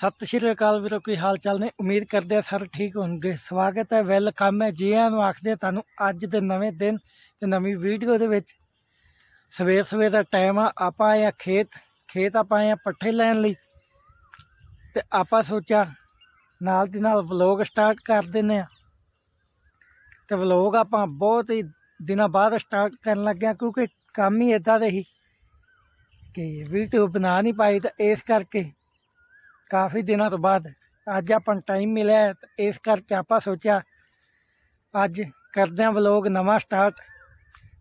ਸਤਿ ਸ਼੍ਰੀ ਅਕਾਲ ਵੀਰੋ, ਕੀ ਹਾਲ ਚਾਲ ਨੇ? ਉਮੀਦ ਕਰਦੇ ਆ ਸਰ ਠੀਕ ਹੋਣਗੇ। ਸਵਾਗਤ ਹੈ ਵੈਲਕਮ ਹੈ। ਜੀ ਆਇਆਂ ਨੂੰ ਆਖਦੇ ਆ ਤੁਹਾਨੂੰ ਅੱਜ ਦੇ ਨਵੇਂ ਦਿਨ ਤੇ ਨਵੀਂ ਵੀਡੀਓ ਦੇ ਵਿੱਚ। ਸਵੇਰ ਸਵੇਰ ਦਾ ਟਾਈਮ ਆ, ਆਪਾਂ ਆਏ ਆ ਖੇਤ। ਖੇਤ ਆਪਾਂ ਆਏ ਆ ਪੱਠੇ ਲੈਣ ਲਈ। ਤੇ ਆਪਾਂ ਸੋਚਿਆ ਨਾਲ ਦੀ ਨਾਲ ਵਲੌਗ ਸਟਾਰਟ ਕਰ ਦਿੰਨੇ ਆ ਤੇ ਵਲੌਗ ਆਪਾਂ ਬਹੁਤ ਹੀ ਦਿਨਾਂ ਬਾਅਦ ਸਟਾਰਟ ਕਰਨ ਲੱਗਿਆ ਕਿਉਂਕਿ ਕੰਮ ਹੀ ਇਦਾਂ ਦੇ ਹੀ ਕਿ ਵੀਡੀਓ ਬਣਾ ਨਹੀਂ ਪਾਈ ਤਾਂ ਇਸ ਕਰਕੇ ਕਾਫੀ ਦਿਨਾਂ ਤੋਂ ਬਾਅਦ ਅੱਜ ਆਪਾਂ ਨੂੰ ਟਾਈਮ ਮਿਲਿਆ ਇਸ ਕਰਕੇ ਆਪਾਂ ਸੋਚਿਆ ਅੱਜ ਕਰਦੇ ਹਾਂ ਵਲੋਗ ਨਵਾਂ ਸਟਾਰਟ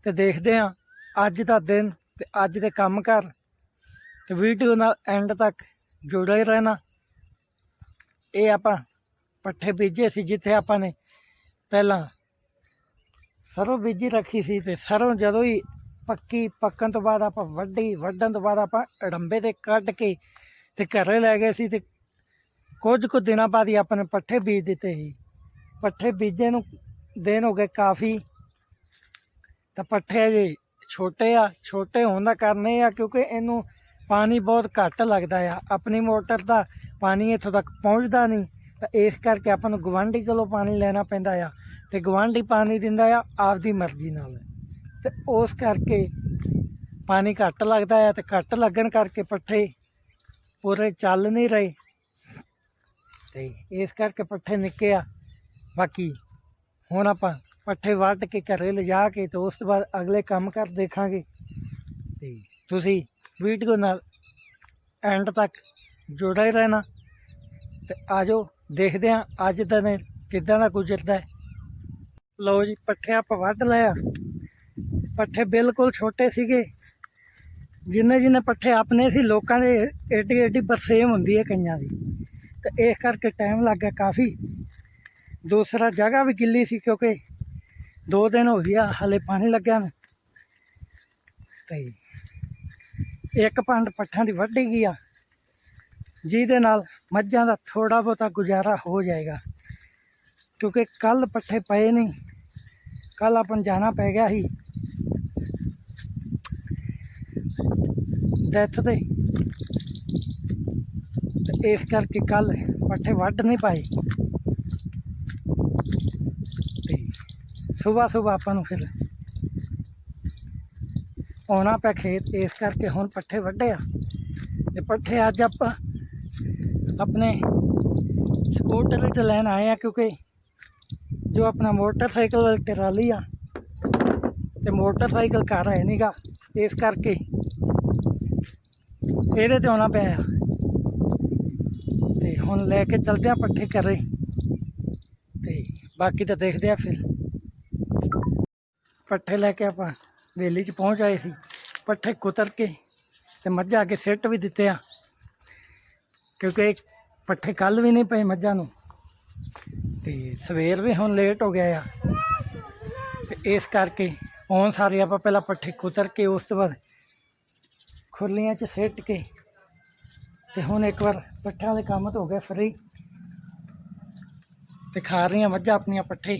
ਤੇ ਦੇਖਦੇ ਹਾਂ ਅੱਜ ਦਾ ਦਿਨ ਤੇ ਅੱਜ ਦੇ ਕੰਮ ਕਰ ਤੇ ਵੀਡੀਓ ਨਾਲ ਐਂਡ ਤੱਕ ਜੁੜੇ ਰਹਿਣਾ। ਇਹ ਆਪਾਂ ਪੱਠੇ ਬੀਜੇ ਸੀ ਜਿੱਥੇ ਆਪਾਂ ਨੇ ਪਹਿਲਾਂ ਸਰੋਂ ਬੀਜੀ ਰੱਖੀ ਸੀ ਤੇ ਸਰੋਂ ਜਦੋਂ ਹੀ ਪੱਕੀ ਪੱਕਣ ਤੋਂ ਬਾਅਦ ਆਪਾਂ ਵੱਢੀ, ਵੱਢਣ ਤੋਂ ਬਾਅਦ ਆਪਾਂ ਅੜੰਬੇ ਤੇ ਕੱਢ ਕੇ ਤੇ ਘਰੇ ਲੈ ਗਏ ਸੀ ਤੇ ਕੁਝ ਕੁ ਦਿਨਾਂ ਬਾਅਦ ਹੀ ਆਪਾਂ ਨੇ ਪੱਠੇ ਬੀਜ ਦਿੱਤੇ ਸੀ। ਪੱਠੇ ਬੀਜੇ ਨੂੰ ਦਿਨ ਹੋ ਗਏ ਕਾਫੀ। ਤਾਂ ਪੱਠੇ ਅਜੇ ਛੋਟੇ ਆ, ਛੋਟੇ ਹੋਣ ਦਾ ਕਾਰਨ ਇਹ ਆ ਕਿਉਂਕਿ ਇਹਨੂੰ ਪਾਣੀ ਬਹੁਤ ਘੱਟ ਲੱਗਦਾ ਆ। ਆਪਣੀ ਮੋਟਰ ਦਾ ਪਾਣੀ ਇੱਥੋਂ ਤੱਕ ਪਹੁੰਚਦਾ ਨਹੀਂ। ਤਾਂ ਇਸ ਕਰਕੇ ਆਪਾਂ ਨੂੰ ਗਵਾਂਢੀ ਕੋਲੋਂ ਪਾਣੀ ਲੈਣਾ ਪੈਂਦਾ ਆ ਤੇ ਗਵਾਂਢੀ ਪਾਣੀ ਦਿੰਦਾ ਆ ਆਪਦੀ ਮਰਜ਼ੀ ਨਾਲ। ਤੇ ਉਸ ਕਰਕੇ ਪਾਣੀ ਘੱਟ ਲੱਗਦਾ ਆ ਤੇ ਘੱਟ ਲੱਗਣ ਕਰਕੇ ਪੱਠੇ ਪੂਰੇ ਚੱਲ ਨਹੀਂ ਰਹੇ। ਤੇ ਇਸ ਕਰਕੇ ਪੱਠੇ ਨਿੱਕੇ ਆ। ਬਾਕੀ ਹੁਣ ਆਪਾਂ ਪੱਠੇ ਵੱਢ ਕੇ ਘਰੇ ਲਿਜਾ ਕੇ ਤੇ ਉਸ ਤੋਂ ਬਾਅਦ ਅਗਲੇ ਕੰਮ ਕਰ ਦੇਖਾਂਗੇ। ਤੇ ਤੁਸੀਂ ਵੀਡੀਓ ਨਾਲ ਐਂਡ ਤੱਕ ਜੁੜੇ ਹੀ ਰਹਿਣਾ ਤੇ ਆਜੋ ਦੇਖਦੇ ਹਾਂ ਅੱਜ ਦਾ ਦਿਨ ਕਿੱਦਾਂ ਦਾ ਗੁਜ਼ਰਦਾ ਲਓ ਜੀ ਪੱਠੇ ਆਪਾਂ ਵੱਢ ਲਿਆ ਪੱਠੇ ਬਿਲਕੁਲ ਛੋਟੇ ਸੀਗੇ। ਜਿੰਨੇ ਜਿੰਨੇ ਪੱਠੇ ਆਪਣੇ ਸੀ, ਲੋਕਾਂ ਦੇ ਏਡੀ ਏਡੀ ਬਰਸੇਮ ਹੁੰਦੀ ਹੈ ਕਈਆਂ ਦੀ। ਤੇ ਇਸ ਕਰਕੇ ਟਾਈਮ ਲੱਗ ਗਿਆ ਕਾਫੀ। ਦੂਸਰਾ ਜਗ੍ਹਾ ਵੀ ਗਿੱਲੀ ਸੀ ਕਿਉਂਕਿ ਦੋ ਦਿਨ ਹੋ ਗਿਆ, ਹਲੇ ਪਾਣੀ ਲੱਗਿਆ ਨਾ। ਤੇ ਇੱਕ ਪੰਡ ਪੱਠਾਂ ਦੀ ਵੱਢੀ ਗਈ ਆ। ਜਿਹਦੇ ਨਾਲ ਮੱਝਾਂ ਦਾ ਥੋੜਾ ਬਹੁਤਾ ਗੁਜ਼ਾਰਾ ਹੋ ਜਾਏਗਾ। ਕਿਉਂਕਿ ਕੱਲ ਪੱਠੇ ਪਏ ਨਹੀਂ ਕੱਲ ਆਪਾਂ ਜਾਣਾ ਪੈ ਗਿਆ ਸੀ। ਡੈਥ ਦੇ। ਤੇ ਇਸ ਕਰਕੇ ਕੱਲ ਪੱਠੇ ਵੱਢ ਨਹੀਂ ਪਾਏ। ਤੇ ਸਵੇਰ ਸਵੇਰ ਆਪਾਂ ਨੂੰ ਫਿਰ ਆਉਣਾ ਪਿਆ ਖੇਤ। ਇਸ ਕਰਕੇ ਹੁਣ ਪੱਠੇ ਵੱਢੇ ਆ। ਤੇ ਪੱਠੇ ਅੱਜ ਆਪਾਂ ਆਪਣੇ ਸਕੂਟਰ ਤੇ ਲੈਣ ਆਏ ਆ ਕਿਉਂਕਿ ਜੋ ਆਪਣਾ ਮੋਟਰਸਾਈਕਲ ਟਰਾਲੀ ਆ, ਤੇ ਮੋਟਰਸਾਈਕਲ ਘਰ ਹੈ ਨਹੀਂਗਾ ਇਸ ਕਰਕੇ ਇਹਦੇ ਤੇ ਆਉਣਾ ਪਿਆ ਆ। ਤੇ ਹੁਣ ਲੈ ਕੇ ਚਲਦੇ ਆ ਪੱਠੇ ਕਰੇ ਤੇ ਬਾਕੀ ਤਾਂ ਦੇਖਦੇ ਆ ਫਿਰ। ਪੱਠੇ ਲੈ ਕੇ ਆਪਾਂ ਵੇਲੀ 'ਚ ਪਹੁੰਚ ਆਏ ਸੀ। ਪੱਠੇ ਕੁਤਰ ਕੇ ਤੇ ਮੱਝਾਂ ਅੱਗੇ ਸਿੱਟ ਵੀ ਦਿੱਤੇ ਆ। ਕਿਉਂਕਿ ਪੱਠੇ ਕੱਲ ਵੀ ਨਹੀਂ ਪਏ ਮੱਝਾਂ ਨੂੰ। ਤੇ ਸਵੇਰ ਵੀ ਹੁਣ ਲੇਟ ਹੋ ਗਿਆ ਆ। ਤੇ ਇਸ ਕਰਕੇ ਆਉਣ ਸਾਰੇ ਆਪਾਂ ਪਹਿਲਾਂ ਪੱਠੇ ਕੁਤਰ ਕੇ ਉਸ ਤੋਂ ਬਾਅਦ ਖੁਰਲੀਆਂ 'ਚ ਸਿੱਟ ਕੇ ਤੇ ਹੁਣ ਇੱਕ ਵਾਰ ਪੱਠਿਆਂ ਦੇ ਕੰਮ ਤੋਂ ਹੋ ਗਏ ਫਰੀ ਤੇ ਖਾ ਰਹੀਆਂ ਮੱਝਾਂ ਆਪਣੀਆਂ ਪੱਠੇ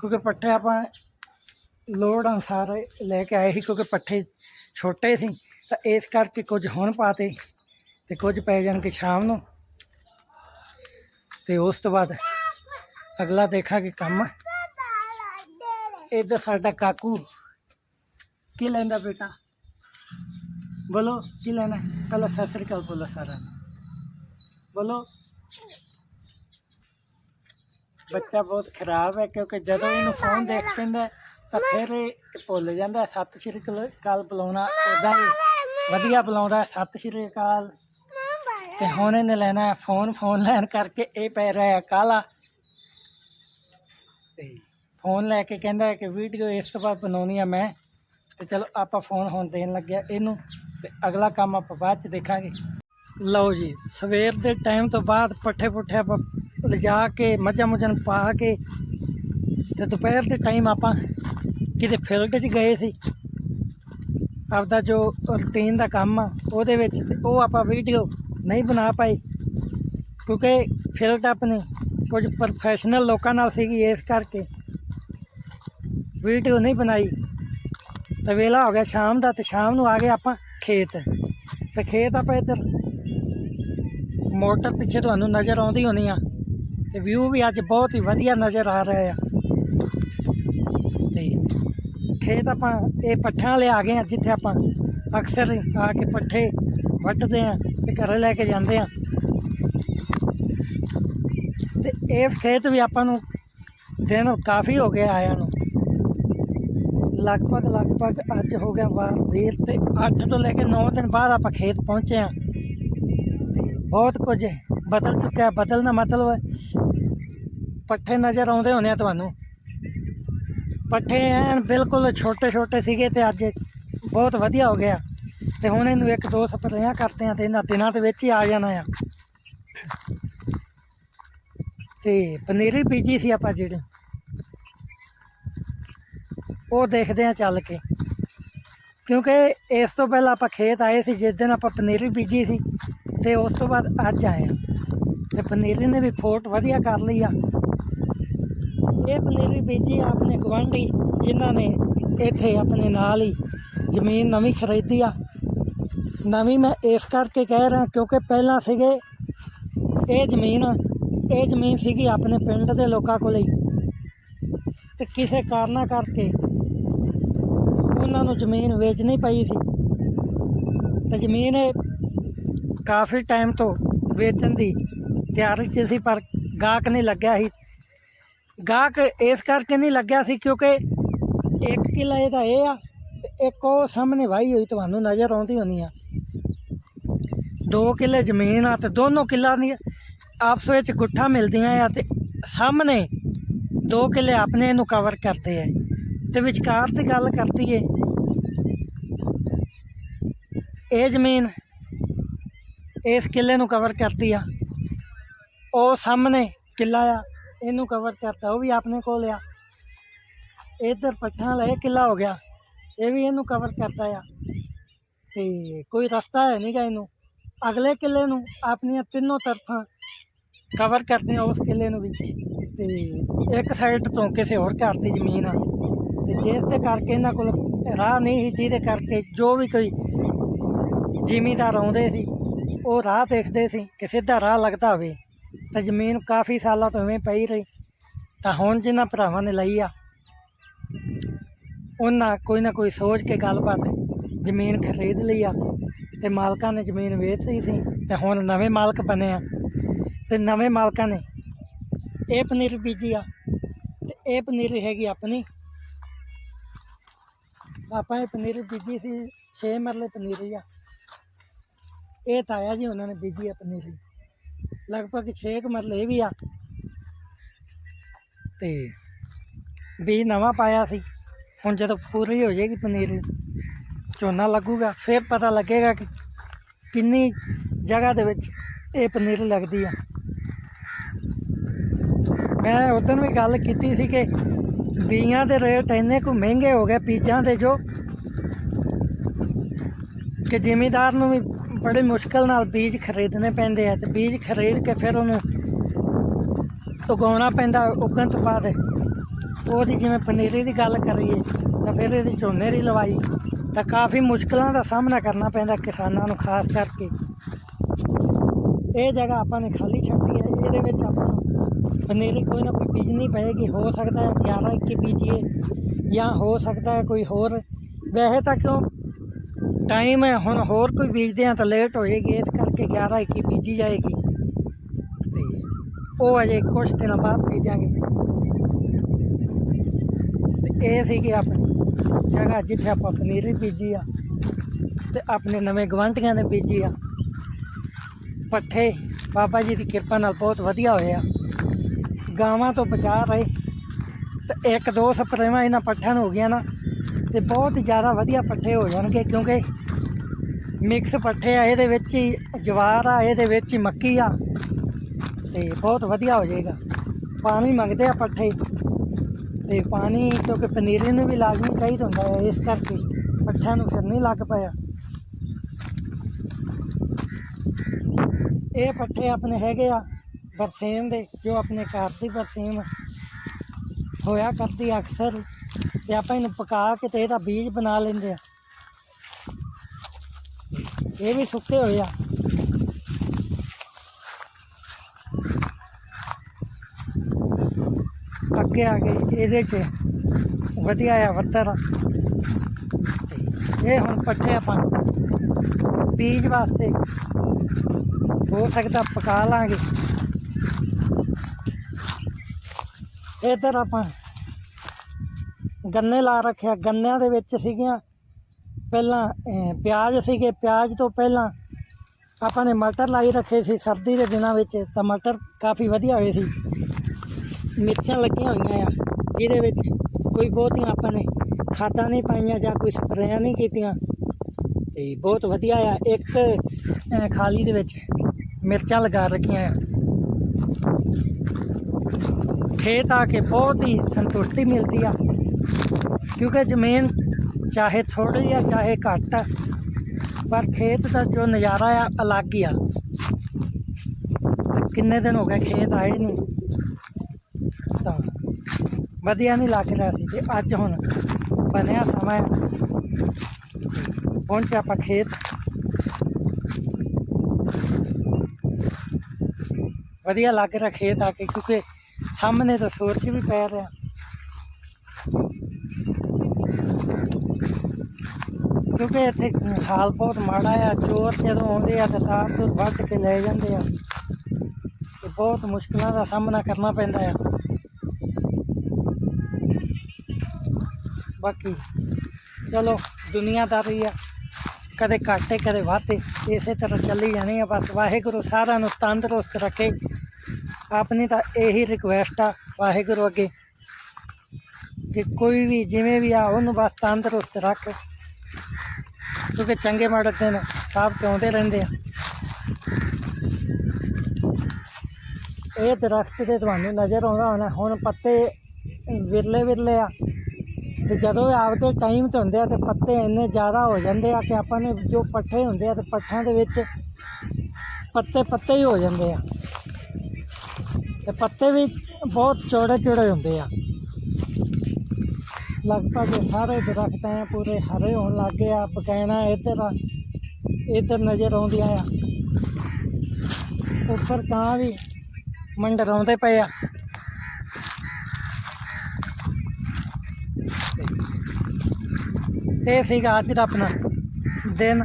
ਕਿਉਂਕਿ ਪੱਠੇ ਆਪਾਂ ਲੋੜ ਅਨਸਾਰ ਲੈ ਕੇ ਆਏ ਸੀ, ਕਿਉਂਕਿ ਪੱਠੇ ਛੋਟੇ ਸੀ, ਤਾਂ ਇਸ ਕਰਕੇ ਕੁਝ ਹੁਣ ਪਾਤੇ ਤੇ ਕੁਝ ਪੈ ਜਾਣਗੇ ਸ਼ਾਮ ਨੂੰ। ਤੇ ਉਸ ਤੋਂ ਬਾਅਦ ਅਗਲਾ ਦੇਖਾਂਗੇ ਕੰਮ। ਇੱਧਰ ਸਾਡਾ ਕਾਕੂ, ਕੀ ਲੈਂਦਾ ਬੇਟਾ? ਬੋਲੋ, ਕੀ ਲੈਣਾ ਪਹਿਲਾਂ ਸਤਿ ਸ੍ਰੀ ਅਕਾਲ ਬੋਲੋ ਸਾਰਿਆਂ ਨੂੰ। ਬੋਲੋ। ਬੱਚਾ ਬਹੁਤ ਖਰਾਬ ਹੈ, ਕਿਉਂਕਿ ਜਦੋਂ ਇਹਨੂੰ ਫੋਨ ਦੇਖ ਪੈਂਦਾ ਤਾਂ ਫਿਰ ਇਹ ਭੁੱਲ ਜਾਂਦਾ ਸਤਿ ਸ੍ਰੀ ਅਕਾਲ ਬੁਲਾਉਣਾ ਉਦਾਂ ਹੀ ਵਧੀਆ ਬੁਲਾਉਂਦਾ ਸਤਿ ਸ੍ਰੀ ਅਕਾਲ। ਤੇ ਹੁਣ ਇਹਨੇ ਲੈਣਾ ਫੋਨ ਫੋਨ ਲੈਣ ਕਰਕੇ ਇਹ ਪੈ ਰਿਹਾ ਹੈ ਕਾਲਾ। ਤੇ ਫੋਨ ਲੈ ਕੇ ਕਹਿੰਦਾ ਕਿ ਵੀਡੀਓ ਇਸ ਤੋਂ ਬਾਅਦ ਬਣਾਉਣੀ ਆ ਮੈਂ। ਤੇ ਚਲੋ ਆਪਾਂ ਫੋਨ ਹੁਣ ਦੇਣ ਲੱਗਿਆ ਇਹਨੂੰ ਤੇ ਅਗਲਾ ਕੰਮ ਆਪਾਂ ਬਾਅਦ ਚ ਦੇਖਾਂਗੇ। ਲਓ ਜੀ, ਸਵੇਰ ਦੇ ਟਾਈਮ ਤੋਂ ਬਾਅਦ ਪੱਠੇ ਪੁੱਠੇ ਆਪਾਂ ਲਿਜਾ ਕੇ, ਮੱਝਾਂ ਮੁੱਝਾਂ ਨੂੰ ਪਾ ਕੇ ਤੇ ਦੁਪਹਿਰ ਦੇ ਟਾਈਮ ਆਪਾਂ ਕਿਤੇ ਫੀਲਡ 'ਚ ਗਏ ਸੀ। ਆਪਦਾ ਜੋ ਰੂਟੀਨ ਦਾ ਕੰਮ ਆ, ਉਹਦੇ ਵਿੱਚ ਤੇ ਉਹ ਆਪਾਂ ਵੀਡੀਓ ਨਹੀਂ ਬਣਾ ਪਾਏ ਕਿਉਂਕਿ ਫੀਲਡ ਆਪਣੇ ਕੁਝ ਪ੍ਰੋਫੈਸ਼ਨਲ ਲੋਕਾਂ ਨਾਲ ਸੀਗੀ ਇਸ ਕਰਕੇ। ਵੀਡੀਓ ਨਹੀਂ ਬਣਾਈ। ਤੇ ਵੇਲਾ ਹੋ ਗਿਆ ਸ਼ਾਮ ਦਾ ਤੇ ਸ਼ਾਮ ਨੂੰ ਆ ਗਏ ਆਪਾਂ ਖੇਤ। ਤੇ ਖੇਤ ਆਪਾਂ ਇੱਧਰ ਮੋਟਰ ਪਿੱਛੇ ਤੁਹਾਨੂੰ ਨਜ਼ਰ ਆਉਂਦੀ ਹੋਣੀ ਆ। ਤੇ ਵਿਊ ਵੀ ਅੱਜ ਬਹੁਤ ਹੀ ਵਧੀਆ ਨਜ਼ਰ ਆ ਰਿਹਾ ਆ। ਤੇ ਖੇਤ ਆਪਾਂ ਇਹ ਪੱਠਿਆਂ ਵਾਲੇ ਆ ਗਏ ਆ ਜਿੱਥੇ ਆਪਾਂ ਅਕਸਰ ਆ ਕੇ ਪੱਠੇ ਵੱਢਦੇ ਆ ਤੇ ਘਰ ਲੈ ਕੇ ਜਾਂਦੇ ਆ। ਤੇ ਇਸ ਖੇਤ ਵੀ ਆਪਾਂ ਨੂੰ ਦਿਨ ਕਾਫੀ ਹੋ ਗਿਆ ਆਇਆ ਨੂੰ। ਲਗਭਗ ਲਗਭਗ ਅੱਜ ਹੋ ਗਿਆ ਵਾਰ ਵੀਰ ਤੇ 8 ਤੋਂ ਲੈ ਕੇ 9 ਦਿਨ ਬਾਅਦ ਆਪਾਂ ਖੇਤ ਪਹੁੰਚੇ ਆ ਤੇ ਬਹੁਤ ਕੁਝ ਬਦਲ ਚੁੱਕਿਆ। ਬਦਲਣਾ ਮਤਲਬ ਪੱਠੇ ਨਜ਼ਰ ਆਉਂਦੇ ਹੋਣੇ ਆ ਤੁਹਾਨੂੰ। ਪੱਠੇ ਐਨ ਬਿਲਕੁਲ ਛੋਟੇ ਛੋਟੇ ਸੀਗੇ ਤੇ ਅੱਜ ਬਹੁਤ ਵਧੀਆ ਹੋ ਗਿਆ। ਤੇ ਹੁਣ ਇਹਨੂੰ ਇੱਕ ਦੋ ਸਪਰੇਆਂ ਕਰਦੇ ਆ ਤੇ ਇਹਨਾਂ ਦਿਨਾਂ ਦੇ ਵਿੱਚ ਹੀ ਆ ਜਾਣਾ ਆ। ਤੇ ਪਨੀਰੀ ਬੀਜੀ ਸੀ ਆਪਾਂ ਜਿਹੜੀ। ਉਹ ਦੇਖਦੇ ਆ ਚੱਲ ਕੇ। ਕਿਉਂਕਿ ਇਸ ਤੋਂ ਪਹਿਲਾਂ ਆਪਾਂ ਖੇਤ ਆਏ ਸੀ, ਜਿਸ ਦਿਨ ਆਪਾਂ ਪਨੀਰੀ ਬੀਜੀ ਸੀ ਤੇ ਉਸ ਤੋਂ ਬਾਅਦ ਅੱਜ ਆਏ ਆ। ਤੇ ਪਨੀਰੀ ਨੇ ਵੀ ਫੋਟ ਵਧੀਆ ਕਰ ਲਈ ਆ। ਇਹ ਪਨੀਰੀ ਬੀਜੀ ਆਪਣੇ ਗਵਾਂਢੀ ਜਿਨ੍ਹਾਂ ਨੇ ਇੱਥੇ ਆਪਣੇ ਨਾਲ ਹੀ ਜ਼ਮੀਨ ਨਵੀਂ ਖਰੀਦੀ ਆ। ਨਵੀਂ ਮੈਂ ਇਸ ਕਰਕੇ ਕਹਿ ਰਿਹਾ ਕਿਉਂਕਿ ਪਹਿਲਾਂ ਸੀਗੇ ਇਹ ਜ਼ਮੀਨ ਇਹ ਜ਼ਮੀਨ ਸੀਗੀ ਆਪਣੇ ਪਿੰਡ ਦੇ ਲੋਕਾਂ ਕੋਲ ਹੀ। ਤੇ ਕਿਸੇ ਕਾਰਨਾਂ ਕਰਕੇ ਉਹਨਾਂ ਨੂੰ ਜ਼ਮੀਨ ਵੇਚਣੀ ਪਈ ਸੀ। ਤੇ ਜ਼ਮੀਨ ਇਹ ਕਾਫੀ ਟਾਈਮ ਤੋਂ ਵੇਚਣ ਦੀ ਤਿਆਰੀ 'ਚ ਸੀ, ਪਰ ਗਾਹਕ ਨਹੀਂ ਲੱਗਿਆ ਸੀ। ਗਾਹਕ ਇਸ ਕਰਕੇ ਨਹੀਂ ਲੱਗਿਆ ਸੀ ਕਿਉਂਕਿ ਇੱਕ ਕਿੱਲਾ ਇਹਦਾ ਇਹ ਆ, ਤੇ ਇੱਕ ਉਹ ਸਾਹਮਣੇ ਵਾਹੀ ਹੋਈ, ਤੁਹਾਨੂੰ ਨਜ਼ਰ ਆਉਂਦੀ ਹੋਣੀ ਆ। ਦੋ ਕਿੱਲੇ ਜ਼ਮੀਨ ਆ ਤੇ ਦੋਨੋਂ ਕਿੱਲਾ ਦੀਆਂ ਆਪਸ ਵਿੱਚ ਗੁੱਠਾ ਮਿਲਦੀਆਂ ਆ ਤੇ ਸਾਹਮਣੇ ਦੋ ਕਿੱਲੇ ਆਪਣੇ ਇਹਨੂੰ ਕਵਰ ਕਰਦੇ ਆ। ਤੇ ਵਿਚਕਾਰ ਦੀ ਗੱਲ ਕਰਦੀ ਏ ਇਹ ਜ਼ਮੀਨ ਇਸ ਕਿੱਲੇ ਨੂੰ ਕਵਰ ਕਰਦੀ ਆ। ਉਹ ਸਾਹਮਣੇ ਕਿੱਲਾ ਆ, ਇਹਨੂੰ ਕਵਰ ਕਰਤਾ, ਉਹ ਵੀ ਆਪਣੇ ਕੋਲ ਆ। ਇਧਰ ਪੱਠਾਂ ਵਾਲਾ ਇਹ ਕਿੱਲਾ ਹੋ ਗਿਆ, ਇਹ ਵੀ ਇਹਨੂੰ ਕਵਰ ਕਰਦਾ ਆ। ਤੇ ਕੋਈ ਰਸਤਾ ਹੈ ਨਹੀਂਗਾ ਇਹਨੂੰ। ਅਗਲੇ ਕਿੱਲੇ ਨੂੰ ਆਪਣੀਆਂ ਤਿੰਨੋਂ ਤਰਫਾਂ ਕਵਰ ਕਰਦੇ ਆ ਉਸ ਕਿੱਲੇ ਨੂੰ ਵੀ। ਤੇ ਇੱਕ ਸਾਈਡ ਤੋਂ ਕਿਸੇ ਹੋਰ ਘਰ ਦੀ ਜ਼ਮੀਨ ਆ। ਤੇ ਜਿਸ ਦੇ ਕਰਕੇ ਇਹਨਾਂ ਕੋਲ ਰਾਹ ਨਹੀਂ ਸੀ, ਜਿਹਦੇ ਕਰਕੇ ਜੋ ਵੀ ਕੋਈ ਜ਼ਿਮੀਂਦਾਰ ਆਉਂਦੇ ਸੀ, ਉਹ ਰਾਹ ਦੇਖਦੇ ਸੀ ਕਿ ਸਿੱਧਾ ਰਾਹ ਲੱਗਦਾ ਹੋਵੇ, ਤਾਂ ਜ਼ਮੀਨ ਕਾਫੀ ਸਾਲਾਂ ਤੋਂ ਇਵੇਂ ਪਈ ਰਹੀ। ਤਾਂ ਹੁਣ ਜਿਨ੍ਹਾਂ ਭਰਾਵਾਂ ਨੇ ਲਈ ਆ, ਉਹਨਾਂ ਕੋਈ ਨਾ ਕੋਈ ਸੋਚ ਕੇ ਗੱਲਬਾਤ ਜ਼ਮੀਨ ਖਰੀਦ ਲਈ ਆ, ਤੇ ਮਾਲਕਾਂ ਨੇ ਜ਼ਮੀਨ ਵੇਚੀ ਸੀ, ਤੇ ਹੁਣ ਨਵੇਂ ਮਾਲਕ ਬਣੇ ਆ। ਤੇ ਨਵੇਂ ਮਾਲਕਾਂ ਨੇ ਇਹ ਪਨੀਰ ਬੀਜੀ ਆ, ਤੇ ਇਹ ਪਨੀਰ ਹੈਗੀ ਆਪਣੀ। ਆਪਾਂ ਇਹ ਪਨੀਰ ਬੀਜੀ ਸੀ 6 ਮਰਲੇ ਪਨੀਰੀ ਆ। ਇਹ ਤਾਇਆ ਜੀ ਉਹਨਾਂ ਨੇ ਬੀਜੀ ਆ ਪਨੀਰੀ ਲਗਭਗ 6 ਮਤਲਬ ਇਹ ਵੀ ਆ। ਤੇ ਬੀਜ ਨਵਾਂ ਪਾਇਆ ਸੀ। ਹੁਣ ਜਦੋਂ ਪੂਰੀ ਹੋ ਜਾਏਗੀ ਪਨੀਰੀ, ਝੋਨਾ ਲੱਗੂਗਾ, ਫਿਰ ਪਤਾ ਲੱਗੇਗਾ ਕਿ ਕਿੰਨੀ ਜਗ੍ਹਾ ਦੇ ਵਿੱਚ ਇਹ ਪਨੀਰ ਲੱਗਦੀ ਆ। ਮੈਂ ਉਦੋਂ ਵੀ ਗੱਲ ਕੀਤੀ ਸੀ ਕਿ ਬੀਆਂ ਦੇ ਰੇਟ ਇੰਨੇ ਕੁ ਮਹਿੰਗੇ ਹੋ ਗਏ ਬੀਜਾਂ ਦੇ ਜੋ ਕਿ ਜ਼ਿਮੀਦਾਰ ਨੂੰ ਵੀ ਬੜੇ ਮੁਸ਼ਕਲ ਨਾਲ ਬੀਜ ਖਰੀਦਣੇ ਪੈਂਦੇ ਆ ਤੇ ਬੀਜ ਖਰੀਦ ਕੇ ਫਿਰ ਉਹਨੂੰ ਉਗਾਉਣਾ ਪੈਂਦਾ ਉਗਣ ਤੋਂ ਬਾਅਦ। ਉਹਦੀ ਜਿਵੇਂ ਪਨੀਰੀ ਦੀ ਗੱਲ ਕਰੀਏ ਤਾਂ ਫਿਰ ਇਹਦੀ ਝੋਨੇ ਦੀ ਲਵਾਈ ਤਾਂ ਕਾਫੀ ਮੁਸ਼ਕਲਾਂ ਦਾ ਸਾਹਮਣਾ ਕਰਨਾ ਪੈਂਦਾ ਕਿਸਾਨਾਂ ਨੂੰ ਖਾਸ ਕਰਕੇ। ਇਹ ਜਗ੍ਹਾ ਆਪਾਂ ਨੇ ਖਾਲੀ ਛੱਡੀ ਹੈ, ਇਹਦੇ ਵਿੱਚ ਆਪਾਂ ਪਨੀਰੀ ਕੋਈ ਨਾ ਕੋਈ ਬੀਜਣੀ ਪਏਗੀ, ਹੋ ਸਕਦਾ ਹੈ 11 21 ਬੀਜੀਏ ਜਾਂ ਹੋ ਸਕਦਾ ਹੈ ਕੋਈ ਹੋਰ। ਵੈਸੇ ਤਾਂ ਕਿਉਂ ਟਾਈਮ ਹੈ, ਹੁਣ ਹੋਰ ਕੋਈ ਬੀਜਦੇ ਆ ਤਾਂ ਲੇਟ ਹੋਏਗੀ, ਇਸ ਕਰਕੇ 11 21 ਬੀਜੀ ਜਾਏਗੀ। ਤੇ ਉਹ ਅਜੇ ਕੁਝ ਦਿਨਾਂ ਬਾਅਦ ਬੀਜਾਂਗੇ। ਇਹ ਸੀ ਕਿ ਆਪਣੀ ਜਗ੍ਹਾ ਜਿੱਥੇ ਆਪਾਂ ਪਨੀਰੀ ਬੀਜੀ ਆ ਤੇ ਆਪਣੇ ਨਵੇਂ ਗਵਾਂਢੀਆਂ ਨੇ ਬੀਜੀ ਆ। ਪੱਠੇ, ਬਾਬਾ ਜੀ ਦੀ ਕਿਰਪਾ ਨਾਲ ਬਹੁਤ ਵਧੀਆ ਹੋਏ ਆ। ਗਾਵਾਂ ਤੋਂ ਬਚਾ ਰਹੇ। ਤੇ ਇੱਕ ਦੋ ਸਪਰੇਵਾਂ ਇਹਨਾਂ ਪੱਠਿਆਂ ਨੂੰ ਹੋ ਗਈਆਂ ਨਾ, ਤੇ ਬਹੁਤ ਜ਼ਿਆਦਾ ਵਧੀਆ ਪੱਠੇ ਹੋ ਜਾਣਗੇ ਕਿਉਂਕਿ ਮਿਕਸ ਪੱਠੇ ਆ, ਇਹਦੇ ਵਿੱਚ ਹੀ ਜਵਾਰ ਆ, ਇਹਦੇ ਵਿੱਚ ਹੀ ਮੱਕੀ ਆ। ਤੇ ਬਹੁਤ ਵਧੀਆ ਹੋ ਜਾਏਗਾ। ਪਾਣੀ ਮੰਗਦੇ ਆ ਪੱਠੇ। ਤੇ ਪਾਣੀ ਕਿਉਂਕਿ ਪਨੀਰੀ ਨੂੰ ਵੀ ਲਾਜ਼ਮੀ ਚਾਹੀਦਾ ਹੁੰਦਾ ਹੈ, ਇਸ ਕਰਕੇ ਪੱਠਿਆਂ ਨੂੰ ਫਿਰ ਨਹੀਂ ਲੱਗ ਪਿਆ ਇਹ ਪੱਠੇ ਆਪਣੇ ਹੈਗੇ ਆ ਬਰਸੀਮ ਦੇ, ਜੋ ਆਪਣੇ ਘਰ ਦੀ ਬਰਸੀਮ ਹੋਇਆ ਕਰਦੀ ਅਕਸਰ। ਤੇ ਆਪਾਂ ਇਹਨੂੰ ਪਕਾ ਕੇ ਤੇ ਇਹਦਾ ਬੀਜ ਬਣਾ ਲੈਂਦੇ ਆ। ये भी सूखते हो भैया? पक्के आ गए। ये देखिए वधिया पत्थर। ये हम पट्टे अपन बीज वास्ते हो सकता पका लागे। इधर अपन गन्ने ला रखे गन्न ਦੇ ਵਿੱਚ ਪਹਿਲਾਂ ਪਿਆਜ਼ ਸੀਗੇ, ਪਿਆਜ਼ ਤੋਂ ਪਹਿਲਾਂ ਆਪਾਂ ਨੇ ਮਟਰ ਲਾਈ ਰੱਖੇ ਸੀ ਸਰਦੀ ਦੇ ਦਿਨਾਂ ਵਿੱਚ, ਤਾਂ ਮਟਰ ਕਾਫੀ ਵਧੀਆ ਹੋਏ ਸੀ। ਮਿਰਚਾਂ ਲੱਗੀਆਂ ਹੋਈਆਂ ਆ, ਜਿਹਦੇ ਵਿੱਚ ਕੋਈ ਬਹੁਤੀਆਂ ਆਪਾਂ ਨੇ ਖਾਦਾਂ ਨਹੀਂ ਪਾਈਆਂ ਜਾਂ ਕੋਈ ਸਪਰੇਆਂ ਨਹੀਂ ਕੀਤੀਆਂ। ਤੇ ਬਹੁਤ ਵਧੀਆ ਆ, ਇੱਕ ਖਾਲੀ ਦੇ ਵਿੱਚ ਮਿਰਚਾਂ ਲਗਾ ਰੱਖੀਆਂ ਆ। ਖੇਤ ਆ ਕੇ ਬਹੁਤ ਹੀ ਸੰਤੁਸ਼ਟੀ ਮਿਲਦੀ ਆ, ਕਿਉਂਕਿ ਜ਼ਮੀਨ ਚਾਹੇ ਥੋੜੀ ਆ ਚਾਹੇ ਘੱਟ ਆ ਪਰ ਖੇਤ ਦਾ ਜੋ ਨਜ਼ਾਰਾ ਆ ਅਲੱਗ ਹੀ ਆ ਤੇ ਕਿੰਨੇ ਦਿਨ ਹੋ ਗਏ ਖੇਤ ਆਏ ਨਹੀਂ ਤਾਂ ਵਧੀਆ ਨਹੀਂ ਲੱਗ ਰਿਹਾ ਸੀ ਤੇ ਅੱਜ ਹੁਣ ਬਣਿਆ ਸਮਾਂ ਪਹੁੰਚੇ ਆਪਾਂ ਖੇਤ ਵਧੀਆ ਲੱਗ ਰਿਹਾ ਖੇਤ ਆ ਕੇ ਕਿਉਂਕਿ ਸਾਹਮਣੇ ਤਾਂ ਸੂਰਜ ਵੀ ਪੈ ਰਿਹਾ ਕਿਉਂਕਿ ਇੱਥੇ ਹਾਲ ਬਹੁਤ ਮਾੜਾ ਆ, ਚੋਰ ਜਦੋਂ ਆਉਂਦੇ ਆ ਤਾਂ ਤਾਰ ਤੋਂ ਵੱਢ ਕੇ ਲੈ ਜਾਂਦੇ ਆ। ਤੇ ਬਹੁਤ ਮੁਸ਼ਕਲਾਂ ਦਾ ਸਾਹਮਣਾ ਕਰਨਾ ਪੈਂਦਾ ਆ। ਬਾਕੀ ਚਲੋ ਦੁਨੀਆਦਾਰੀ ਆ, ਕਦੇ ਘਾਟੇ ਕਦੇ ਵਾਧੇ ਇਸੇ ਤਰ੍ਹਾਂ ਚੱਲੀ ਜਾਣੀ ਆ। ਬਸ ਵਾਹਿਗੁਰੂ ਸਾਰਿਆਂ ਨੂੰ ਤੰਦਰੁਸਤ ਰੱਖੇ। ਆਪਣੀ ਤਾਂ ਇਹੀ ਰਿਕੁਐਸਟ ਆ ਵਾਹਿਗੁਰੂ ਅੱਗੇ, ਕਿ ਕੋਈ ਵੀ ਜਿਵੇਂ ਵੀ ਆ, ਉਹਨੂੰ ਬਸ ਤੰਦਰੁਸਤ ਰੱਖ। ਕਿਉਂਕਿ ਚੰਗੇ ਮਾਡਲ ਦਿਨ ਸਭ ਚ ਆਉਂਦੇ ਰਹਿੰਦੇ ਆ। ਇਹ ਦਰਖਤ ਤੇ ਤੁਹਾਨੂੰ ਨਜ਼ਰ ਆਉਂਦਾ ਹੋਣਾ, ਹੁਣ ਪੱਤੇ ਵਿਰਲੇ ਵਿਰਲੇ ਆ। ਤੇ ਜਦੋਂ ਆਪਦੇ ਟਾਈਮ ਤੇ ਹੁੰਦੇ ਆ ਤੇ ਪੱਤੇ ਇੰਨੇ ਜ਼ਿਆਦਾ ਹੋ ਜਾਂਦੇ ਆ ਕਿ ਆਪਾਂ ਨੇ ਜੋ ਪੱਠੇ ਹੁੰਦੇ ਆ ਤੇ ਪੱਠਿਆਂ ਦੇ ਵਿੱਚ ਪੱਤੇ ਪੱਤੇ ਹੀ ਹੋ ਜਾਂਦੇ ਆ। ਤੇ ਪੱਤੇ ਵੀ ਬਹੁਤ ਚੌੜੇ ਚੌੜੇ ਹੁੰਦੇ ਆ। ਲਗਭਗ ਸਾਰੇ ਦਰਖਤ ਐ ਪੂਰੇ ਹਰੇ ਹੋਣ ਲੱਗ ਗਏ ਆ ਬਕੈਣਾ ਇੱਧਰ ਆ ਇੱਧਰ ਨਜ਼ਰ ਆਉਂਦੀਆਂ ਆ ਉੱਪਰ ਤਾਂ ਵੀ ਮੰਡਰਾਉਂਦੇ ਪਏ ਆ ਇਹ ਸੀਗਾ ਅੱਜ ਦਾ ਆਪਣਾ ਦਿਨ,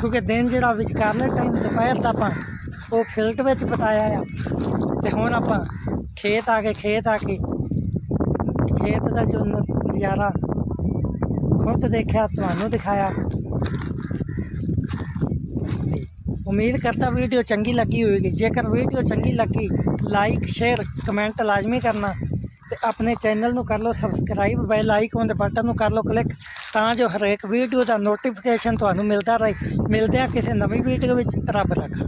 ਕਿਉਂਕਿ ਦਿਨ ਜਿਹੜਾ ਵਿਚਕਾਰਲੇ ਟਾਈਮ ਦੁਪਹਿਰ ਦਾ ਆਪਾਂ ਉਹ ਫੀਲਡ ਵਿੱਚ ਬਿਤਾਇਆ ਆ। ਤੇ ਹੁਣ ਆਪਾਂ ਖੇਤ ਆ ਕੇ ਖੇਤ ਆ ਕੇ ਖੇਤ ਦਾ ਜੋ ਨਜ਼ਾਰਾ ਖੁਦ ਦੇਖਿਆ, ਤੁਹਾਨੂੰ ਦਿਖਾਇਆ। ਉਮੀਦ ਕਰਦਾ ਵੀਡੀਓ ਚੰਗੀ ਲੱਗੀ ਹੋਵੇਗੀ। ਜੇਕਰ ਵੀਡੀਓ ਚੰਗੀ ਲੱਗੀ ਲਾਈਕ ਸ਼ੇਅਰ ਕਮੈਂਟ ਲਾਜ਼ਮੀ ਕਰਨਾ ਤੇ ਆਪਣੇ ਚੈਨਲ ਨੂੰ ਕਰ ਲਓ ਸਬਸਕ੍ਰਾਈਬ ਬੈਲ ਆਈਕਨ ਦੇ ਬਟਨ ਨੂੰ ਕਰ ਲਓ ਕਲਿੱਕ ਤਾਂ ਜੋ ਹਰੇਕ ਵੀਡੀਓ ਦਾ ਨੋਟੀਫਿਕੇਸ਼ਨ ਤੁਹਾਨੂੰ ਮਿਲਦਾ ਰਹੇ। ਮਿਲਦੇ ਆ ਕਿਸੇ ਨਵੀਂ ਵੀਡੀਓ ਵਿੱਚ ਰੱਬ ਰੱਖਾ